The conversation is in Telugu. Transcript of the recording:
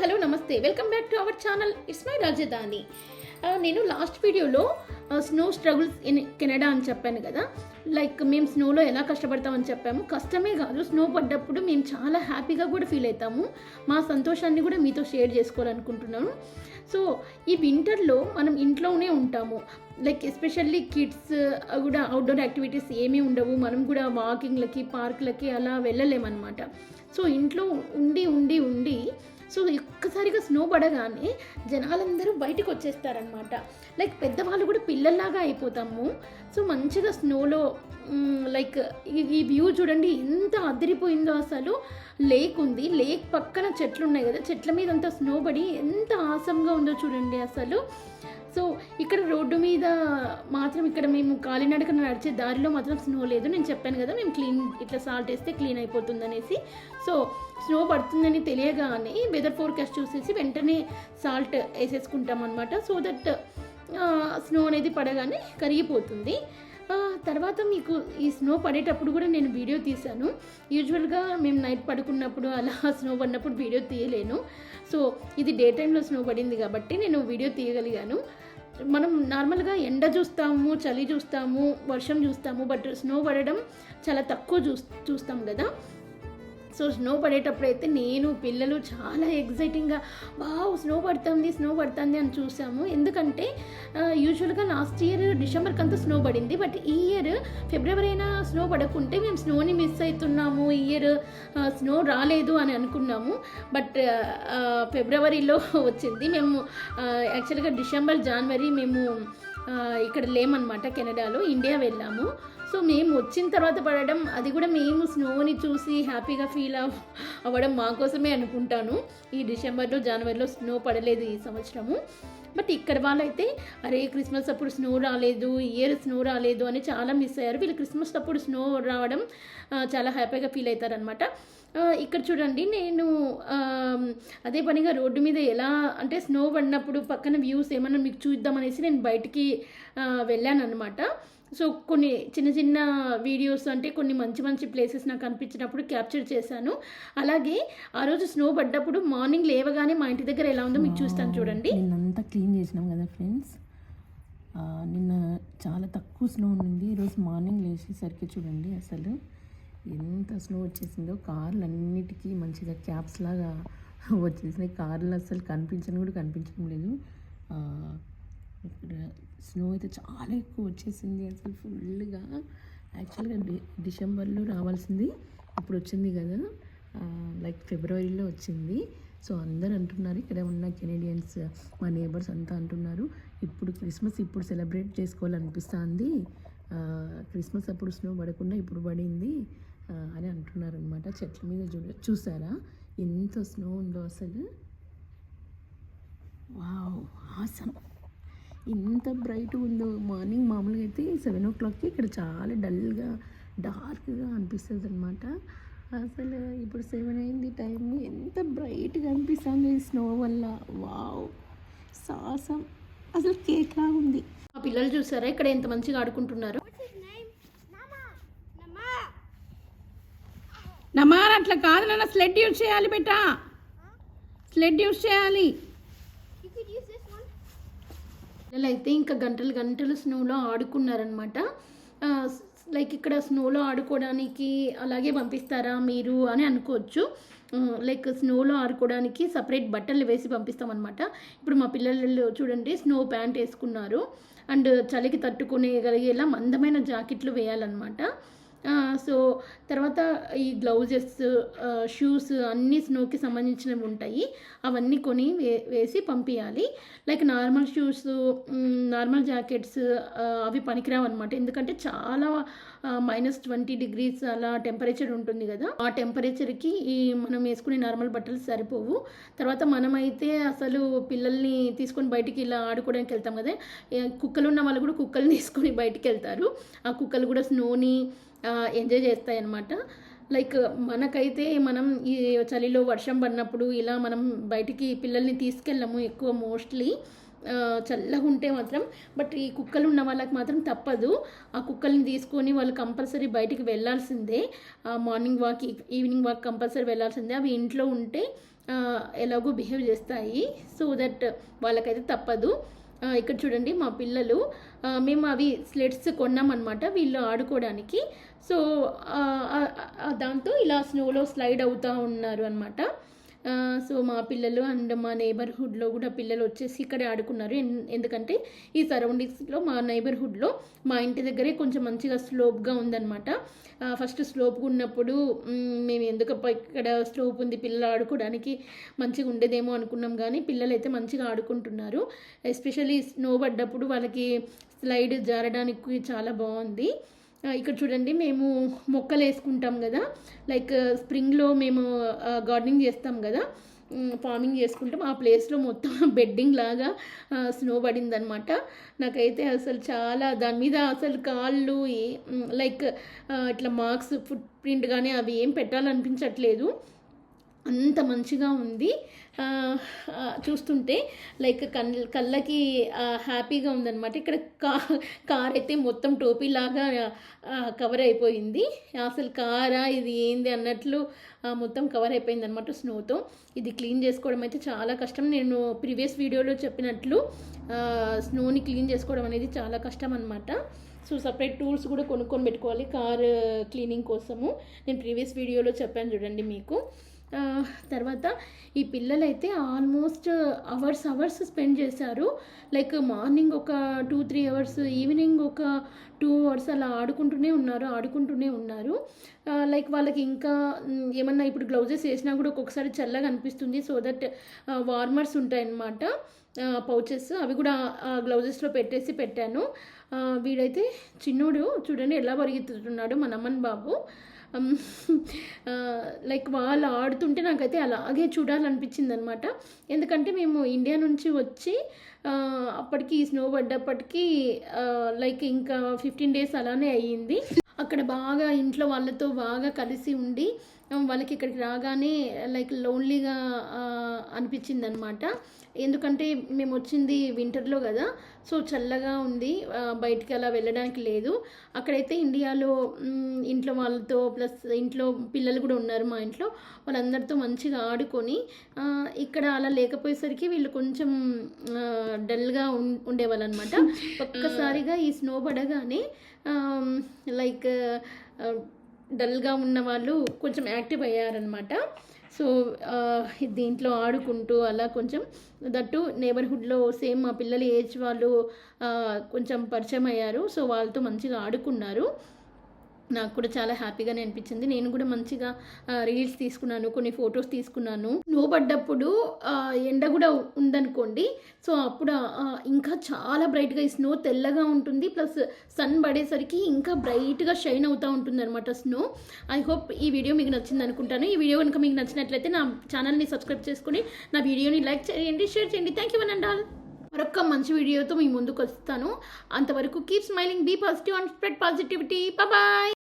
హలో నమస్తే. Welcome back to our channel it's my రాజధాని నేను లాస్ట్ వీడియోలో స్నో స్ట్రగుల్స్ ఇన్ కెనడా అని చెప్పాను కదా. లైక్ మేము స్నోలో ఎలా కష్టపడతామని చెప్పాము. కష్టమే కాదు స్నో పడ్డప్పుడు మేము చాలా హ్యాపీగా కూడా ఫీల్ అవుతాము. మా సంతోషాన్ని కూడా మీతో షేర్ చేసుకోవాలనుకుంటున్నాను. సో ఈ వింటర్లో మనం ఇంట్లోనే ఉంటాము. లైక్ ఎస్పెషల్లీ కిడ్స్ కూడా అవుట్డోర్ యాక్టివిటీస్ ఏమీ ఉండవు. మనం కూడా వాకింగ్లకి పార్క్లకి అలా వెళ్ళలేమన్నమాట. సో ఇంట్లో ఉండి ఉండి ఉండి సో ఒక్కసారిగా స్నో పడగానే జనాలందరూ బయటకు వచ్చేస్తారనమాట లైక్ పెద్దవాళ్ళు కూడా పిల్లల్లాగా అయిపోతాము. సో మంచిగా స్నోలో లైక్ ఈ వ్యూ చూడండి ఎంత అదిరిపోయిందో అసలు. లేక్ ఉంది. లేక్ పక్కన చెట్లు ఉన్నాయి కదా. చెట్ల మీద అంతా స్నో పడి ఎంత ఆసంగా ఉందో చూడండి అసలు. సో ఇక్కడ రోడ్డు మీద మాత్రం ఇక్కడ మేము కాలినడకన నడిచే దారిలో మాత్రం స్నో లేదు. నేను చెప్పాను కదా మేము క్లీన్ ఇట్లా సాల్ట్ వేస్తే క్లీన్ అయిపోతుంది అనేసి సో స్నో పడుతుందని తెలియగానే వెదర్ ఫోర్కాస్ట్ చూసేసి వెంటనే సాల్ట్ వేసేసుకుంటాం అనమాట సో దట్ స్నో అనేది పడగానే కరిగిపోతుంది. తర్వాత మీకు ఈ స్నో పడేటప్పుడు కూడా నేను వీడియో తీశాను. యూజువల్గా మేము నైట్ పడుకున్నప్పుడు అలా స్నో పడినప్పుడు వీడియో తీయలేను. సో ఇది డే టైంలో స్నో పడింది కాబట్టి నేను వీడియో తీయగలిగాను. మనం నార్మల్గా ఎండ చూస్తాము చలి చూస్తాము వర్షం చూస్తాము బట్ స్నో పడడం చాలా తక్కువ చూ చూస్తాం కదా. సో స్నో పడేటప్పుడు అయితే నేను పిల్లలు చాలా ఎగ్జైటింగ్గా వావ్ స్నో పడుతుంది స్నో పడుతుంది అని చూసాము. ఎందుకంటే యూజువల్గా లాస్ట్ ఇయర్ డిసెంబర్కి అంతా స్నో పడింది. బట్ ఈ ఇయర్ ఫిబ్రవరి అయినా స్నో పడకుంటే మేము స్నోని మిస్ అవుతున్నాము ఈ ఇయర్ స్నో రాలేదు అని అనుకున్నాము. బట్ ఫిబ్రవరిలో వచ్చింది. మేము యాక్చువల్గా డిసెంబర్ జనవరి మేము ఇక్కడ లేమన్నమాట కెనడాలో ఇండియా వెళ్ళాము. సో మేము వచ్చిన తర్వాత పడడం అది కూడా మేము స్నోని చూసి హ్యాపీగా ఫీల్ అవ్వడం మా కోసమే అనుకుంటాను. ఈ డిసెంబర్లో జనవరిలో స్నో పడలేదు ఈ సంవత్సరము. బట్ ఇక్కడ వాళ్ళైతే అరే క్రిస్మస్ అప్పుడు స్నో రాలేదు ఇయర్ స్నో రాలేదు అని చాలా మిస్ అయ్యారు. వీళ్ళు క్రిస్మస్ అప్పుడు స్నో రావడం చాలా హ్యాపీగా ఫీల్ అవుతారనమాట ఇక్కడ చూడండి నేను అదే పనిగా రోడ్డు మీద ఎలా అంటే స్నో పడినప్పుడు పక్కన వ్యూస్ ఏమన్నా మీకు చూద్దామనేసి నేను బయటికి వెళ్ళాను అనమాట సో కొన్ని చిన్న చిన్న వీడియోస్ అంటే కొన్ని మంచి మంచి ప్లేసెస్ నాకు అనిపించినప్పుడు క్యాప్చర్ చేశాను. అలాగే ఆ రోజు స్నో పడ్డప్పుడు మార్నింగ్ లేవగానే మా ఇంటి దగ్గర ఎలా ఉందో మీకు చూస్తాను చూడండి. అంతా క్లీన్ చేసినాం కదా ఫ్రెండ్స్. నిన్న చాలా తక్కువ స్నో ఉండింది. ఈరోజు మార్నింగ్ లేచేసరికి చూడండి అసలు ఎంత స్నో వచ్చేసిందో. కార్లు అన్నిటికీ మంచిగా క్యాప్స్ లాగా వచ్చేసినాయి. కార్లు అసలు కనిపించని కూడా కనిపించడం లేదు. ఇక్కడ స్నో అయితే చాలా ఎక్కువ వచ్చేసింది అసలు ఫుల్గా. యాక్చువల్గా డి డిసెంబర్లో రావాల్సింది ఇప్పుడు వచ్చింది కదా. లైక్ ఫిబ్రవరిలో వచ్చింది. సో అందరు అంటున్నారు ఇక్కడ ఉన్న కెనేడియన్స్ మా నేబర్స్ అంతా అంటున్నారు ఇప్పుడు క్రిస్మస్ ఇప్పుడు సెలబ్రేట్ చేసుకోవాలనిపిస్తుంది. క్రిస్మస్ అప్పుడు స్నో పడకుండా ఇప్పుడు పడింది అని అంటున్నారు అనమాట చెట్ల మీద చూ చూసారా? ఎంత స్నో ఉందో అసలు. వావ్ ఆసం ఇంత బ్రైట్ ఉందో. మార్నింగ్ మామూలుగా అయితే సెవెన్ ఓ క్లాక్కి ఇక్కడ చాలా డల్గా డార్క్గా అనిపిస్తుంది అనమాట అసలు ఇప్పుడు సెవెన్ అయింది టైం ఎంత బ్రైట్గా అనిపిస్తుంది స్నో వల్ల. వావ్ సాసం అసలు కేక్ లాగా ఉంది. మా పిల్లలు చూసారా? ఇక్కడ ఎంత మంచిగా ఆడుకుంటున్నారు? నమార్ అట్లా కాదు నాన్న. స్లెడ్ యూజ్ చేయాలి బెటా. స్లెడ్ యూజ్ చేయాలి. పిల్లలు అయితే ఇంకా గంటలు గంటలు స్నోలో ఆడుకున్నారనమాట లైక్ ఇక్కడ స్నోలో ఆడుకోవడానికి అలాగే పంపిస్తారా మీరు అని అనుకోవచ్చు. లైక్ స్నోలో ఆడుకోవడానికి సపరేట్ బట్టలు వేసి పంపిస్తామన్నమాట. ఇప్పుడు మా పిల్లలు చూడండి స్నో ప్యాంట్ వేసుకున్నారు. అండ్ చలికి తట్టుకునేగలిగేలా మందమైన జాకెట్లు వేయాలన్నమాట. సో తర్వాత ఈ గ్లౌజెస్ షూస్ అన్నీ స్నోకి సంబంధించినవి ఉంటాయి. అవన్నీ కొని వే వేసి పంపించాలి like normal shoes normal jackets అవి పనికిరావన్నమాట. ఎందుకంటే చాలా మైనస్ ట్వంటీ డిగ్రీస్ అలా టెంపరేచర్ ఉంటుంది కదా. ఆ టెంపరేచర్కి ఈ మనం వేసుకునే నార్మల్ బట్టలు సరిపోవు. తర్వాత మనమైతే అసలు పిల్లల్ని తీసుకొని బయటికి ఇలా ఆడుకోవడానికి వెళ్తాం కదా. కుక్కలు ఉన్న వాళ్ళు కూడా కుక్కలు తీసుకొని బయటికి వెళ్తారు. ఆ కుక్కలు కూడా స్నోని ఎంజాయ్ చేస్తాయి అన్నమాట లైక్ మనకైతే మనం ఈ చలిలో వర్షం పడినప్పుడు ఇలా మనం బయటికి పిల్లల్ని తీసుకెళ్ళము ఎక్కువ మోస్ట్లీ చల్లగా ఉంటే మాత్రం బట్ ఈ కుక్కలు ఉన్న వాళ్ళకి మాత్రం తప్పదు. ఆ కుక్కల్ని తీసుకొని వాళ్ళు కంపల్సరీ బయటికి వెళ్ళాల్సిందే. Morning walk evening walk compulsory వెళ్ళాల్సిందే. అవి ఇంట్లో ఉంటే ఎలాగో బిహేవ్ చేస్తాయి. సో దట్ వాళ్ళకైతే తప్పదు. ఇక్కడ చూడండి మా పిల్లలు. మేము అవి స్లెట్స్ కొన్నామన్నమాట వీళ్ళు ఆడుకోవడానికి. సో దాంతో ఇలా స్నోలో స్లైడ్ అవుతూ ఉన్నారు అనమాట సో మా పిల్లలు అండ్ మా నైబర్హుడ్లో కూడా పిల్లలు వచ్చేసి ఇక్కడే ఆడుకున్నారు. ఎన్- ఎందుకంటే ఈ సరౌండింగ్స్లో మా నైబర్హుడ్లో మా ఇంటి దగ్గరే కొంచెం మంచిగా స్లోప్గా ఉందన్నమాట. ఫస్ట్ స్లోప్గా ఉన్నప్పుడు మేము ఎందుకు ఇక్కడ స్లోప్ ఉంది పిల్లలు ఆడుకోవడానికి మంచిగా ఉండేదేమో అనుకున్నాం కానీ పిల్లలు అయితే మంచిగా ఆడుకుంటున్నారు. ఎస్పెషల్లీ స్నో పడ్డప్పుడు వాళ్ళకి స్లైడ్ జారడానికి చాలా బాగుంది. ఇక్కడ చూడండి మేము మొక్కలు వేసుకుంటాం కదా. లైక్ స్ప్రింగ్లో మేము గార్డెనింగ్ చేస్తాం కదా. ఫార్మింగ్ చేసుకుంటాం. ఆ ప్లేస్లో మొత్తం బెడ్డింగ్ లాగా స్నో పడిందనమాట నాకైతే అసలు చాలా దాని మీద అసలు కాళ్ళు లైక్ ఇట్లా మార్క్స్ ఫుట్ ప్రింట్ కానీ అవి ఏం పెట్టాలనిపించట్లేదు. అంత మంచిగా ఉంది. చూస్తుంటే లైక్ కన్ కళ్ళకి హ్యాపీగా ఉందన్నమాట. ఇక్కడ కా కార్ అయితే మొత్తం టోపీలాగా కవర్ అయిపోయింది. అసలు కారా ఇది ఏంది అన్నట్లు మొత్తం కవర్ అయిపోయింది అనమాట స్నోతో. ఇది క్లీన్ చేసుకోవడం అయితే చాలా కష్టం. నేను ప్రీవియస్ వీడియోలో చెప్పినట్లు స్నోని క్లీన్ చేసుకోవడం అనేది చాలా కష్టం అనమాట సో సపరేట్ టూల్స్ కూడా కొనుక్కొని పెట్టుకోవాలి కార్ క్లీనింగ్ కోసము. నేను ప్రీవియస్ వీడియోలో చెప్పాను చూడండి మీకు. తర్వాత ఈ పిల్లలైతే ఆల్మోస్ట్ అవర్స్ అవర్స్ స్పెండ్ చేశారు. లైక్ మార్నింగ్ ఒక టూ త్రీ అవర్స్ ఈవినింగ్ ఒక టూ అవర్స్ అలా ఆడుకుంటూనే ఉన్నారు ఆడుకుంటూనే ఉన్నారు. లైక్ వాళ్ళకి ఇంకా ఏమన్నా ఇప్పుడు గ్లౌజెస్ వేసినా కూడా ఒక్కొక్కసారి చల్లగా అనిపిస్తుంది. సో దట్ వార్మర్స్ ఉంటాయన్నమాట. పౌచెస్ అవి కూడా ఆ గ్లౌజెస్లో పెట్టేసి పెట్టాను. వీడైతే చిన్నోడు చూడండి ఎలా పరిగెత్తుతున్నాడు మన అమ్మన్ బాబు. లైక్ వాళ్ళు ఆడుతుంటే నాకైతే అలాగే చూడాలనిపించింది అనమాట ఎందుకంటే మేము ఇండియా నుంచి వచ్చి అప్పటికి స్నో పడ్డప్పటికీ లైక్ ఇంకా ఫిఫ్టీన్ డేస్ అలానే అయ్యింది. అక్కడ బాగా ఇంట్లో వాళ్ళతో బాగా కలిసి ఉండి వాళ్ళకి ఇక్కడికి రాగానే లైక్ లోన్లీగా అనిపించింది అనమాట ఎందుకంటే మేము వచ్చింది వింటర్లో కదా సో చల్లగా ఉంది బయటికి అలా వెళ్ళడానికి లేదు. అక్కడైతే ఇండియాలో ఇంట్లో వాళ్ళతో ప్లస్ ఇంట్లో పిల్లలు కూడా ఉన్నారు మా ఇంట్లో వాళ్ళందరితో మంచిగా ఆడుకొని ఇక్కడ అలా లేకపోయేసరికి వీళ్ళు కొంచెం డల్గా ఉండేవాళ్ళు అనమాట ఒక్కసారిగా ఈ స్నో పడగానే లైక్ డల్గా ఉన్న వాళ్ళు కొంచెం యాక్టివ్ అయ్యారనమాట సో దీంట్లో ఆడుకుంటూ అలా కొంచెం దట్టు నేబర్హుడ్లో సేమ్ మా పిల్లల ఏజ్ వాళ్ళు కొంచెం పరిచయం అయ్యారు. సో వాళ్ళతో మంచిగా ఆడుకున్నారు. నాకు కూడా చాలా హ్యాపీగానే అనిపించింది. నేను కూడా మంచిగా రీల్స్ తీసుకున్నాను కొన్ని ఫొటోస్ తీసుకున్నాను. స్నో పడ్డప్పుడు ఎండ కూడా ఉందనుకోండి సో అప్పుడు ఇంకా చాలా బ్రైట్గా ఈ స్నో తెల్లగా ఉంటుంది. ప్లస్ సన్ పడేసరికి ఇంకా బ్రైట్గా షైన్ అవుతూ ఉంటుంది అనమాట స్నో. ఐ హోప్ ఈ వీడియో మీకు నచ్చింది అనుకుంటాను. ఈ వీడియో కనుక మీకు నచ్చినట్లయితే నా ఛానల్ని సబ్స్క్రైబ్ చేసుకుని నా వీడియోని లైక్ చేయండి షేర్ చేయండి. Thank you and all. మరొక మంచి వీడియోతో మీ ముందుకు వస్తాను. అంతవరకు keep smiling be positive and spread positivity. Bye.